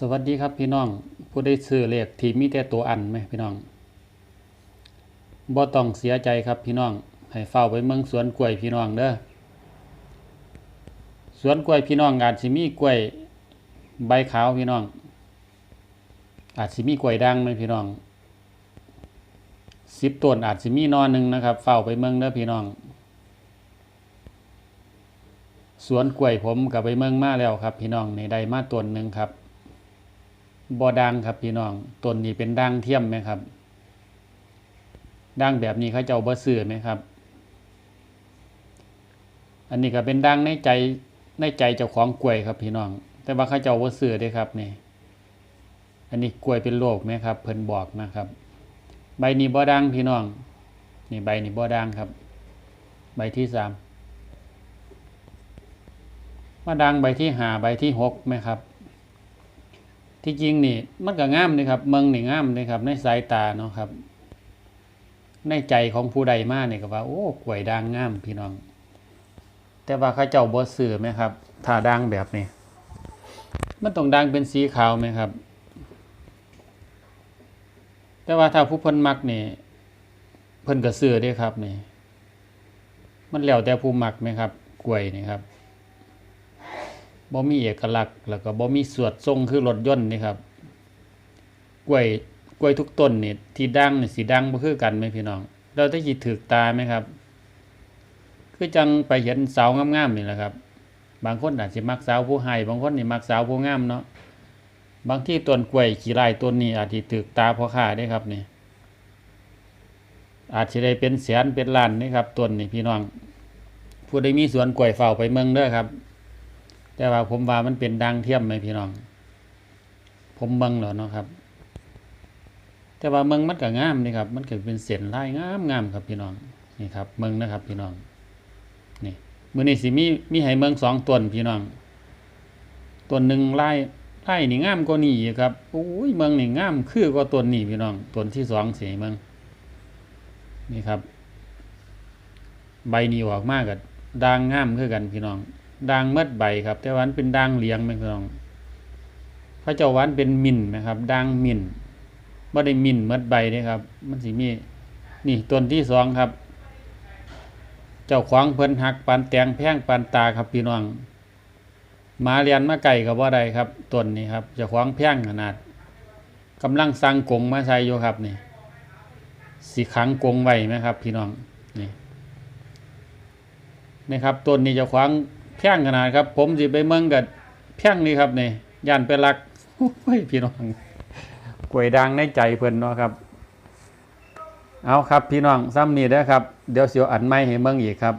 สวัสดีครับพี่น้องผู้ได้ซื้อเลขที่มีแต่ตัวอันไหมพี่น้องบ่ต้องเสียใจครับพี่น้องให้เฝ้าไปเมืองสวนกล้วยพี่น้องเด้อสวนกล้วยพี่น้องอาจสิมีกล้วยใบขาวพี่น้อง อาจสิมีกล้วยด่างไหมพี่น้องสิบต้นอาจสิมีนอนหนึ่งนะครับเฝ้าไปเมืองเด้อพี่น้อง สวนกล้วยผมกับไปเมืองมาแล้วครับ พี่น้องในใดมาต้นหนึ่งครับ บ่ดังครับพี่น้องต้นนี้เป็นด่างเทียมไหมครับด่างแบบนี้เขาจะเจ้าบ่ซื้อไหมครับ อันนี้ก็เป็นด่างในใจในใจเจ้าของกล้วยครับพี่น้อง แต่ว่าเขาเจ้าบ่ซื้อเด้ครับนี่อันนี้กล้วยเป็นโรคไหมครับ เพิ่นบอกนะครับ ใบนี้บ่ดังพี่น้องนี่ใบนี้บ่ดังครับ ใบที่สามมาดังใบที่ห้าใบที่หกไหมครับ ที่จริงนี่มันก็งามนี่ครับเมืองนี่งามนี่ครับในสายตาเนาะครับ ในใจของผู้ใดมากเนี่ยก็ว่าโอ้กล้วยด่างงามพี่น้อง แต่ว่าเขาเจ้าบ่ซื้อไหมครับถ้าด่างแบบนี้ มันต้องด่างเป็นสีขาวไหมครับ แต่ว่าถ้าผู้เพิ่นมักนี่เพิ่นก็ซื้อเด้ครับนี่มันแล้วแต่ผู้มักไหมครับกล้วยนี่ครับ บ่มีเอกลักษณ์ แล้วก็บ่มีสวดทรงคือรถยนต์นี่ครับ กล้วยกล้วยทุกต้นนี่ที่ดังนี่สิดังบ่คือกันไหมพี่น้อง เราได้สิถูกตาไหมครับ คือจังไปเห็นสาวงามๆนี่แหละครับ บางคนอาจสิมักสาวผู้ให้บางคนนี่มักสาวผู้งามเนาะ บางที่ต้นกล้วยขี้ไร่ต้นนี้อาจสิถูกตาพ่อค้าได้ครับนี่ อาจสิได้เป็นแสนเป็นล้านนี่ครับต้นนี่พี่น้อง ผู้ใดมีสวนกล้วยเฝ้าไปเมืองเด้อครับ แต่ว่าผมว่ามันเป็นดังเทียมไหมพี่น้อง ผมเบิ่งแล้วเนาะครับ แต่ว่าเมืองมันก็งามนี่ครับ มันเก็เป็นเส้นลายงามงามครับพี่น้องนี่ครับเมืองนะครับพี่น้องนี่มือนี้สิมีมีให้เมืองสองต้นพี่น้องต้นหนึ่งลายลายนี่งามกว่านี้อีกครับโอ้ยเมืองนี่งามคือกว่าต้นนี้พี่น้องต้นที่สองสีเมืองนี่ครับ ใบนี้ออกมากกับด่างงามคือกันพี่น้อง ด่างเมดใบครับ แต่วามันเป็นด่างเหลียงไหมพี่น้อง พระเจ้าวานเป็นมินนะครับด่างมินบ่ได้มินเมดใบเด้ครับ มันสิมีนี่ต้นที่สองครับ เจ้าขวางเพิ่นหักปานแตงแพงปานตาครับพี่น้องหมาเรียนมาไก่กับว่าใดครับต้นนี้ครับเจ้าขวางแพงขนาดกำลังสร้างกงมาใช้อยู่ครับนี่สีขังกงไว้ไหมครับ พี่น้องนี่นี่ครับต้นนี้เจะขวาง แพงขนาดครับ ผมสิไปเมืองกับแพงนี่ครับนี่ย่านไปรักโอ้ยพี่น้องกล้วยดังในใจเพิ่นเนาะครับ เอาครับพี่น้องซ้ำนี่นะครับ เดี๋ยวเสียวอันไม้ให้เมืองอีกครับ